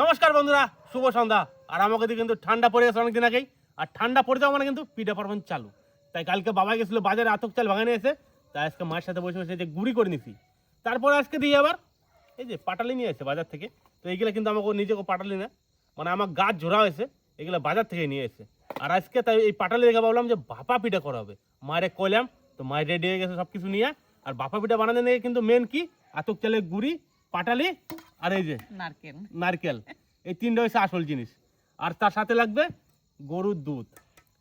নমস্কার বন্ধুরা, শুভ সন্ধ্যা। আর আমাকে দিয়ে কিন্তু ঠান্ডা পড়ে গেছে অনেকদিন আগেই। আর ঠান্ডা পড়ে যাওয়া মানে কিন্তু পিঠা পার্বণ চালু। তাই কালকে বাবা গেছিল বাজারে, আতক চাল ভাঙানে এসে, তাই আজকে মায়ের সাথে বসে বসে যে গুড়ি করে নিছি। তারপরে আজকে দিয়ে আবার এই যে পাটালি নিয়ে এসে বাজার থেকে। তো এইগুলো কিন্তু আমাকে নিজেকে পাটালি না মানে আমার গাছ জোড়া হয়েছে এগুলো বাজার থেকে নিয়ে এসে। আর আজকে তাই এই পাটালি দেখে ভাবলাম যে ভাপা পিঠা করা হবে। মায়ের কইলাম, তো মায়ের রেডি হয়ে গেছে সব কিছু নিয়ে। আর ভাপা পিঠা বানাতে নিয়ে কিন্তু মেন কি? আতক চালের গুড়ি পাটালি আর এই যে নারকেল। নারকেল। এই তিনটা হচ্ছে আসল জিনিস। আর তার সাথে লাগবে গরুর দুধ।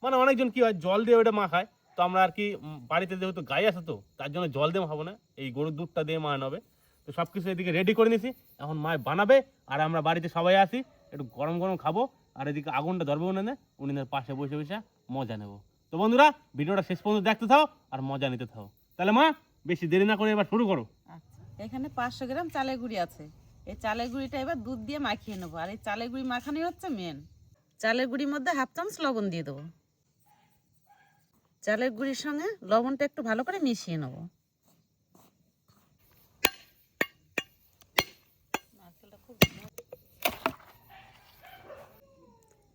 মানে অনেকজন কি হয় জল দিয়ে ওটা মাখায় তো আমরা আর কি বাড়িতে যেহেতু গাই আছে তো তার জন্য জল দিয়ে মাখাবো না। এই গরুর দুধটা দিয়ে মাখানো হবে তো সব কিছু এদিকে রেডি করে নিছি। এখন মায় বানাবে আর আমরা বাড়িতে সবাই আসি একটু গরম গরম খাব। আর এদিকে আগুনটা ধরবে উনানে উনানের পাশে বসে বসে মজা নেব। তো বন্ধুরা ভিডিওটা শেষ পর্যন্ত দেখতে থাও আর মজা নিতে থাও। তাহলে মা বেশি দেরি না করে এবার শুরু করো। এখানে পাঁচশো গ্রাম চালের গুঁড়ি আছে। এই চালের গুঁড়িটা এবার দুধ দিয়ে মাখিয়ে নেব। আর এই চালের গুঁড়ি মাখানোই হচ্ছে মেন চালের গুঁড়ির মধ্যে হাফ চামচ লবণ দিয়ে দেবো। চালের গুঁড়ির সঙ্গে লবণটা একটু ভালো করে মিশিয়ে নেব।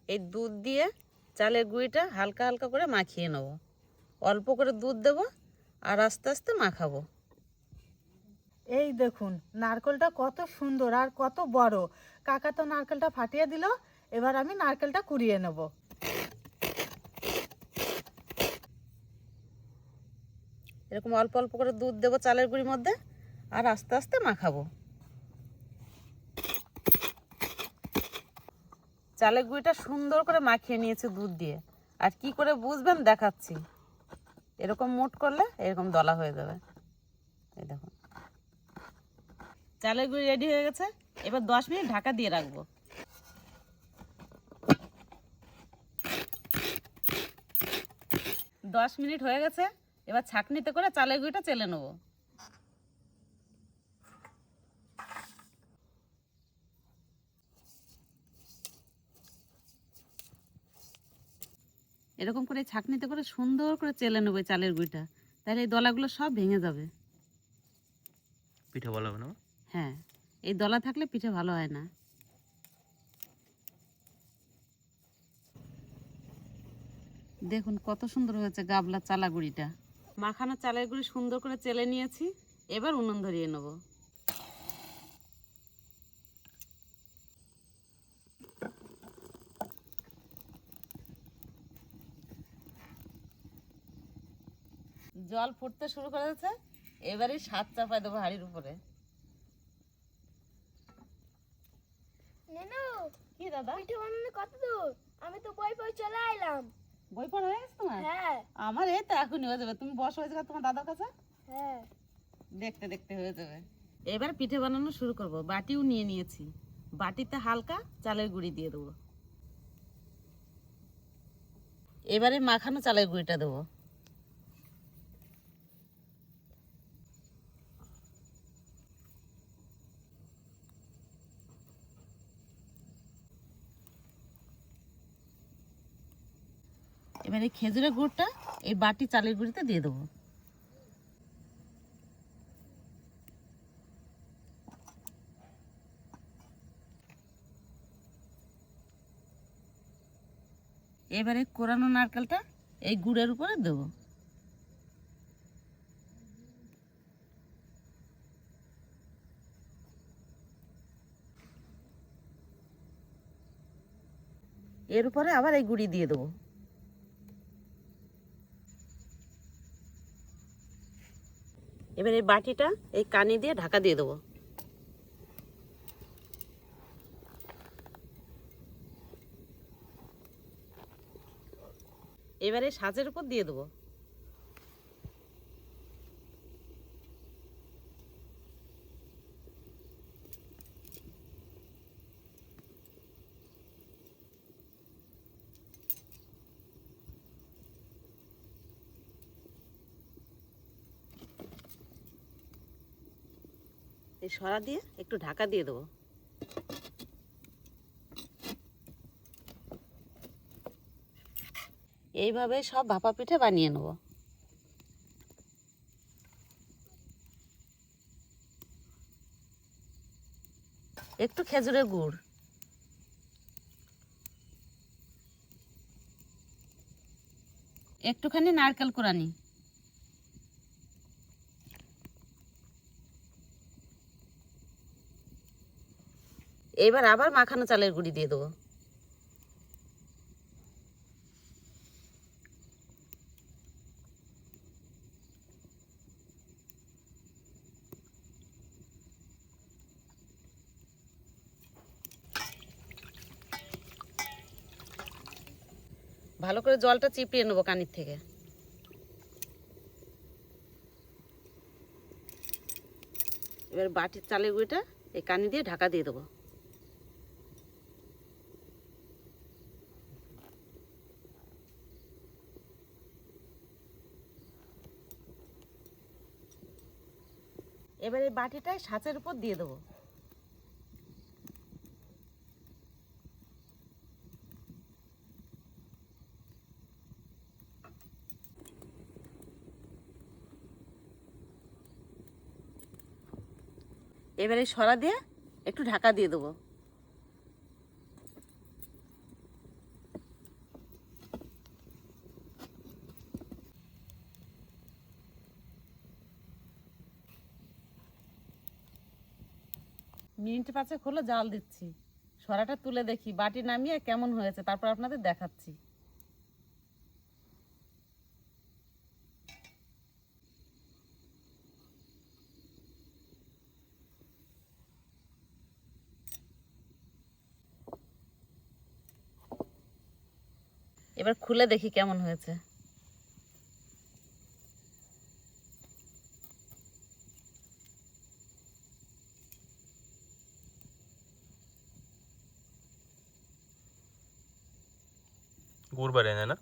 এই দুধ দিয়ে চালের গুঁড়িটা হালকা হালকা করে মাখিয়ে নেব। অল্প করে দুধ দেব আর আস্তে আস্তে মাখাবো। এই দেখুন, নারকেলটা কত সুন্দর আর কত বড়। কাকা তো নারকেলটা ফাটিয়ে দিল, এবার আমি নারকেলটা কুড়িয়ে নেব। এরকম অল্প অল্প করে দুধ দেবো চালের গুঁড়ির মধ্যে, আর আস্তে আস্তে মাখাবো। চালের গুঁড়িটা সুন্দর করে মাখিয়ে নিয়েছে দুধ দিয়ে। আর কি করে বুঝবেন দেখাচ্ছি। এরকম মুট করলে এরকম দলা হয়ে যাবে। এই দেখুন। চালের গুঁড়ি রেডি হয়ে গেছে। এবার দশ মিনিট ঢাকা দিয়ে রাখব। দশ মিনিট হয়ে গেছে, এবার ছাঁকনিতে করে চালের গুঁড়িটা চেলে নেব। এরকম করে ছাঁকনিতে করে সুন্দর করে চেলে নেব চালের গুঁড়িটা। তাহলে এই দলাগুলো সব ভেঙে যাবে। পিঠা বলা হবে না? হ্যাঁ এই দলা থাকলে পিঠে ভালো হয় না। দেখুন কত সুন্দর হয়েছে গাবলা চালাগুড়িটা মাখানো চালের গুঁড়ি সুন্দর করে চেলে নিয়েছি, এবার উনুন ধরিয়ে নেব। জল ফুটতে শুরু করেছে, এবারে সাত চাপায় দেবো হাড়ির উপরে। নেনু। কি দাদা? পিঠে বানানো কত দূর? আমি তো বই বই চলে আইলাম। বই পড়া হয়ে গেছে তোমার? হ্যাঁ। আমার এই তো এখনই হয়ে যাবে। তুমি বসো হয়েছে তোমার দাদার কাছে। হ্যাঁ। দেখতে দেখতে হয়ে যাবে। এবার পিঠে বানানো শুরু করব। বাটিও নিয়ে নিয়েছি। বাটিতে হালকা চালের গুঁড়ি দিয়ে দেবো। এবারে মাখানো চালের গুঁড়িটা দেবো। এবারে খেজুরের গুড়টা এই বাটি চালের গুঁড়িতে দিয়ে দেবো। এবারে কোরানো নারকেলটা এই গুড়ের উপরে দেবো। এর উপরে আবার এই গুড়ি দিয়ে দেবো। এবার এই বাটিটা এই কানে দিয়ে ঢাকা দিয়ে দেবো। এবারে সাজের উপর দিয়ে দেবো। এই সরা দিয়ে একটু ঢাকা দিয়ে দেবো। এইভাবে সব ভাপা পিঠে বানিয়ে নেব। একটু খেজুরের গুড়। একটুখানি নারকেল কোরানি এবার আবার মাখানো চালের গুঁড়ি দিয়ে দেবো। ভালো করে জলটা চিপিয়ে নেব কানির থেকে। এবার বাটির চালের গুঁড়িটা এই কানি দিয়ে ঢাকা দিয়ে দেবো। এবার এই বাটিটায় সাঁচের উপর দিয়ে দেবো। এবারে সরা দিয়ে একটু ঢাকা দিয়ে দেবো। মিনিট পাঁচে হলো জাল দিচ্ছি। সরাটা তুলে দেখি, বাটি নামিয়ে কেমন হয়েছে, তারপর আপনাদের দেখাচ্ছি। এবার খুলে দেখি কেমন হয়েছে। গুড় বাড়ে না?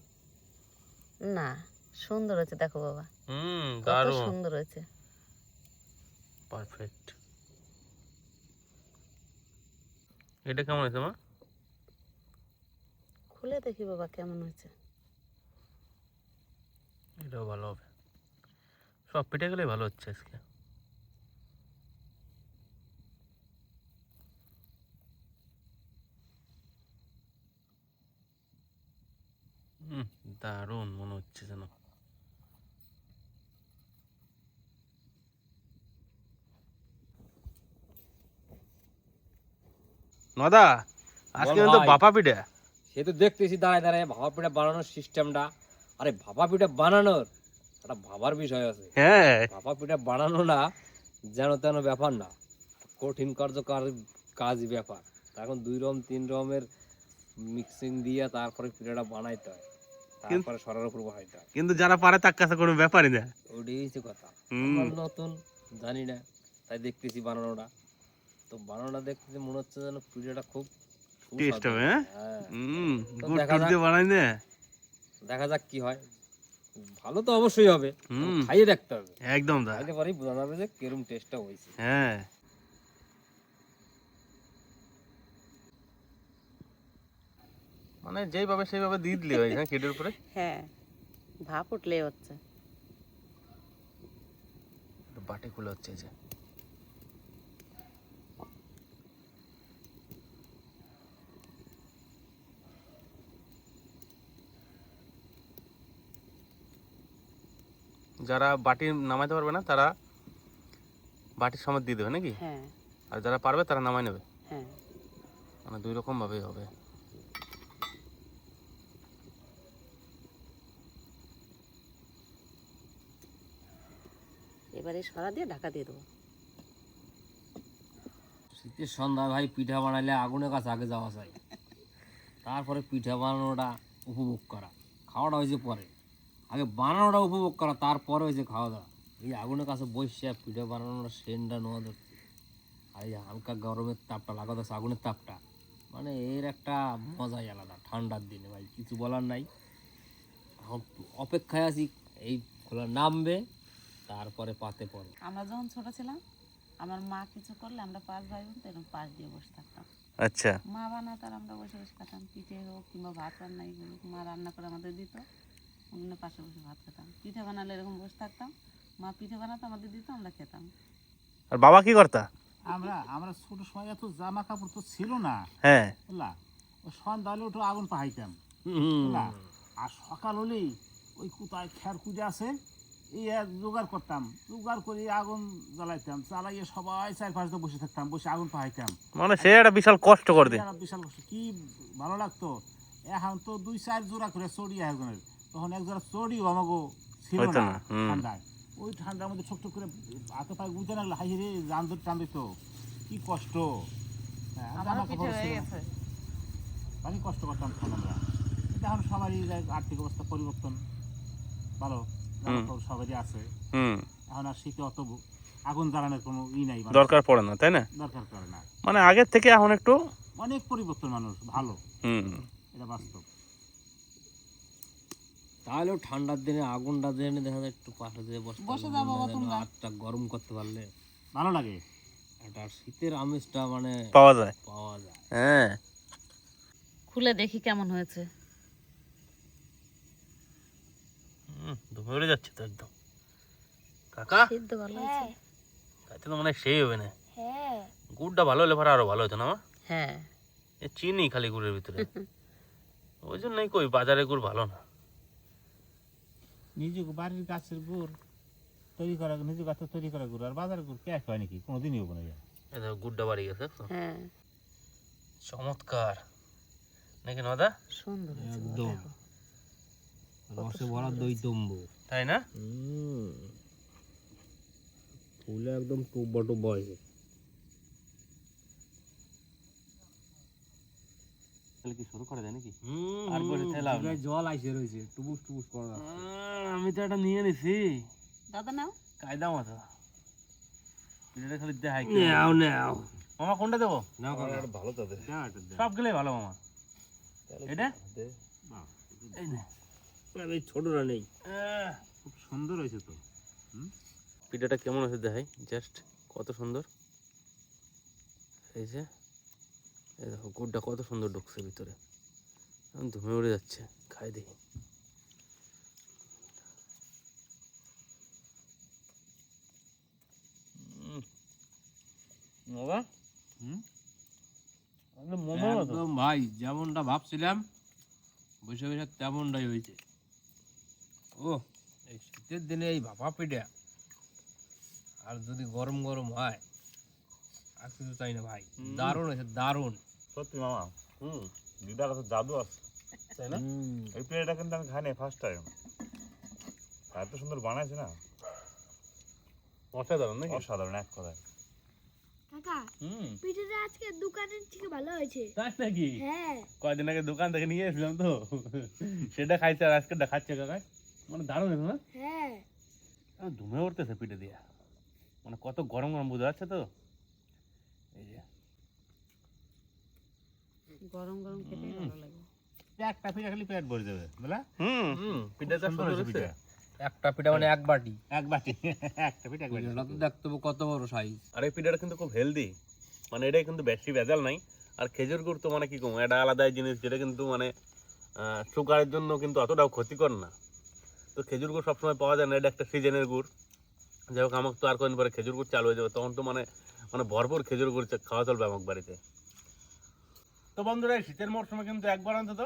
না সুন্দর হয়েছে দেখো বাবা। হুম কত সুন্দর হয়েছে। পারফেক্ট। এটা কেমন হয়েছে মা? খুলে দেখি বাবা কেমন হয়েছে। এটাও ভালো হবে। সব পিঠে পিঠেগুলোই ভালো হচ্ছে আজকে। দারুণ মনে হচ্ছে যেন নদা আজকে কিন্তু বাপা পিঠে। সে তো দেখতেছি দাঁড়ায় দাঁড়ায় ভাপা পিঠা বানানোর সিস্টেমটা আরে ভাপা পিঠা বানানোর একটা ভাবার বিষয় আছে। হ্যাঁ। ভাপা পিঠা বানানো না যেন তেন ব্যাপার না। কঠিন কার্যকর কাজ ব্যাপার। এখন দুই রকম তিন রকমের মিক্সিং দিয়ে তারপরে পিঠাটা বানাইতে হয়। তারপরে সরার উপর কিন্তু যারা পারে তার কাছে কোনো ব্যাপারই না। ওটাই হচ্ছে কথা। নতুন জানি না তাই দেখতেছি বানানোটা। তো বানানোটা দেখতেছি মনে হচ্ছে যেন পিঠাটা খুব সুস্বাদু। হবে, হ্যাঁ? হ্যাঁ। হুম গুড় দেখা টুড় দিয়ে বানাই না। দেখা যাক কি হয়। ভালো তো অবশ্যই হবে। খাইয়ে দেখতে হবে। একদম দা। খাইতে পারি বোঝা যাবে যে কিরম টেস্টটা হয়েছে। হ্যাঁ। মানে যেইভাবে সেইভাবে দিয়ে দিলি হয় হ্যাঁ কেটের উপরে? হ্যাঁ ভাপ উঠলে হচ্ছে। বাটি খুলে হচ্ছে এই যে। যারা বাটি নামাইতে পারবে না তারা বাটির সময় দিয়ে দেবে নাকি? হ্যাঁ। আর যারা পারবে তারা নামাই নেবে? হ্যাঁ। মানে দুই রকম ভাবেই হবে। দিয়ে ঢাকা দিয়ে দেবো। শীতের সন্ধ্যা ভাই পিঠা বানাইলে আগুনের কাছে আগে যাওয়া চাই। তারপরে পিঠা বানানোটা উপভোগ করা। খাওয়াটা হয়েছে পরে। আগে বানানোটা উপভোগ করা, তারপরে হয়েছে খাওয়া দাওয়া। এই আগুনের কাছে বসে পিঠা বানানোর সেনটা নেওয়া ধরছে। আর এই হালকা গরমের তাপটা, লাগা যাচ্ছে আগুনের তাপটা। মানে এর একটা মজাই আলাদা ঠান্ডার দিনে ভাই, কিছু বলার নাই। অপেক্ষায় আছি, এই খোলা নামবে। তারপরে পাতে পড়ে। আমরা যখন ছোট ছিলাম আমার মা কিছু করলে আমরা পাঁচ ভাই বোন তো এরকম পাশ দিয়ে বসে থাকতাম। আচ্ছা। মা বানাতো আর আমরা বসে বসে খেতাম পিঠে হোক কিংবা ভাত রান্না এগুলো মা রান্না করে আমাদের দিত অন্য পাশে বসে ভাত খেতাম। পিঠে বানালে এরকম বসে থাকতাম মা পিঠে বানাতো আমাদের দিত আমরা খেতাম। আর বাবা কি করতা? আমরা আমরা ছোট সময় এত জামা কাপড় তো ছিল না। হ্যাঁ। বুঝলা? ওই সন্ধ্যা হলে ওঠো আগুন পাহাইতাম। হুম। বুঝলা? আর সকাল হলেই ওই কোথায় খের কুজে আছে এই জোগাড় করতাম। জোগাড় করে আগুন জ্বালাইতাম জ্বালাইয়ে সবাই চার পাঁচটা বসে থাকতাম বসে আগুন পাহাইতাম। মানে সে একটা বিশাল কষ্ট করে দে যারা বিশাল কষ্ট। কি ভালো লাগতো? এখন তো দুই চার জোড়া করে চড়ি একজনের। তখন এক জোড়া চড়িও আমাকে ছিল না ঠান্ডায়। ওই ঠান্ডার মধ্যে ছোট করে হাতে পায়ে গুঁজে লাগলে হাই রে জান ধরে টান দিত। কি কষ্ট। হ্যাঁ, কাপড় হয়ে কষ্ট করতাম তখন আমরা। এখন সবারই যাই আর্থিক অবস্থা পরিবর্তন ভালো। সবারই আছে। এখন আর শীতে অত আগুন জ্বালানোর কোনো ই নাই দরকার পড়ে না তাই না? দরকার করে না। মানে আগের থেকে এখন একটু অনেক পরিবর্তন মানুষ ভালো। হুম। এটা বাস্তব। তাহলেও ঠান্ডার দিনে আগুনটা জেনে দেখা যায় একটু পাশে দিয়ে বসে বসে যাব বাবা তোমরা। হাতটা গরম করতে পারলে। ভালো লাগে। একটা শীতের আমেজটা মানে পাওয়া যায়। পাওয়া যায়। হ্যাঁ। খুলে দেখি কেমন হয়েছে। ধরে যাচ্ছে তো একদম। কাকা? সিদ্ধ ভালো হয়েছে। তাতে তো মনে হয় সেই হবে না। হ্যাঁ। গুড়টা ভালো হলে পরে আরও ভালো হতো না মা? হ্যাঁ। এ চিনি খালি গুড়ের ভিতরে। ওই জন্যই কই বাজারে গুড় ভালো না। নিজে বাড়ির গাছের গুড় তৈরি করা নিজে গাছে তৈরি করা গুড় আর বাজারের গুড় কে হয় নাকি? কোনোদিনই হবে না দেখো গুড়টা বাড়ি গেছে তো হ্যাঁ। চমৎকার। নাকি নদা? সুন্দর একদম। রসে ভরা দই তম্বু। তাই না? ফুলে একদম টুব্বা টুব্বা হয়েছে। কি শুরু করে দেয় নাকি? আর বসে হুম, থেলাম না। জিভে জল আইসে রয়েছে টুবুস টুবুস করা আমি তো এটা নিয়ে নিছি। দাদা নাও। কায়দা মতো খালি দেখাই। নাও নাও। মামা কোনটা দেবো? নাও কাকা সব গেলে ভালো মামা। এটা? এই নে। এই ছোটরা নেই। খুব সুন্দর হয়েছে তো। পিঠাটা কেমন আছে দেখাই? জাস্ট কত সুন্দর। এই যে এই দেখো গুড়টা কত সুন্দর ঢুকছে ভিতরে। ধুমে উড়ে যাচ্ছে খাই দেখি। একদম ভাই যেমনটা ভাবছিলাম বসে বসে তেমনটাই হয়েছে। ও এই শীতের দিনে এই ভাপা পিঠা। আর যদি গরম গরম হয় আর কিছু চাই না ভাই। দারুণ দারুণ। সত্যি মামা হুম দিদার কাছে জাদু আছে তাই না? এই প্লেটটা কিন্তু আমি খাইনি ফার্স্ট টাইম এত সুন্দর বানাইছে না। অসাধারণ নাকি? অসাধারণ এক কথায়। কাকা হুম। আজকে দোকানের থেকে ভালো হয়েছে। তাই নাকি? হ্যাঁ। কয়দিন আগে দোকান থেকে নিয়ে এসেছিলাম তো। সেটা খাইছে আর আজকেটা খাচ্ছে কাকা মানে দারুণ না? হ্যাঁ। আর ধুমে উঠতেছে পিঠে দিয়া। মানে কত গরম গরম বোঝা যাচ্ছে তো? এই যে। গরম গরম খেতে ভালো লাগে। একটা পিঠা খালি পেট ভরে যাবে বুঝলা? হুম। হুম। পিঠাটা সুন্দর হয়েছে পিঠা। একটা পিঠা মানে এক বাটি। এক বাটি একটা পিঠা এক বাটি। তো দেখতে কত বড় সাইজ আর এই পিঠাটা কিন্তু খুব হেলদি মানে এটাই কিন্তু বেশি ভেজাল নাই। আর খেজুর গুড় তো মানে কি কম? এটা আলাদা জিনিস যেটা কিন্তু মানে সুগারের জন্য কিন্তু অতটাও ক্ষতিকর না। তো খেজুর গুড় সবসময় পাওয়া যায় না এটা একটা সিজনের গুড়। যাই হোক আমাকে তো আর কদিন পরে খেজুর গুড় চালু হয়ে যাবে তখন তো মানে মানে ভরপুর খেজুর গুড় খাওয়া চলবে আমার বাড়িতে। তো বন্ধুরা এই শীতের মরশুমে কিন্তু একবার অন্তত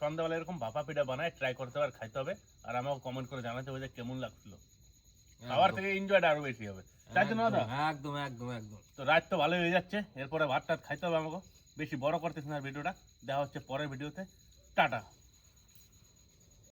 সন্ধ্যাবেলা এরকম ভাপা পিঠা বানায় ট্রাই করতে হবে আর খাইতে হবে। আর আমাকে কমেন্ট করে জানাতে হবে যে কেমন লাগছিল। খাবার থেকে এনজয়টা আরও বেশি হবে। তাই তো দাদা? একদম একদম একদম তো রাত তো ভালোই হয়ে যাচ্ছে এরপরে ভাত টাত খাইতে হবে আমাকে। বেশি বড় করতেছি না ভিডিওটা। দেখা হচ্ছে পরের ভিডিওতে। টাটা।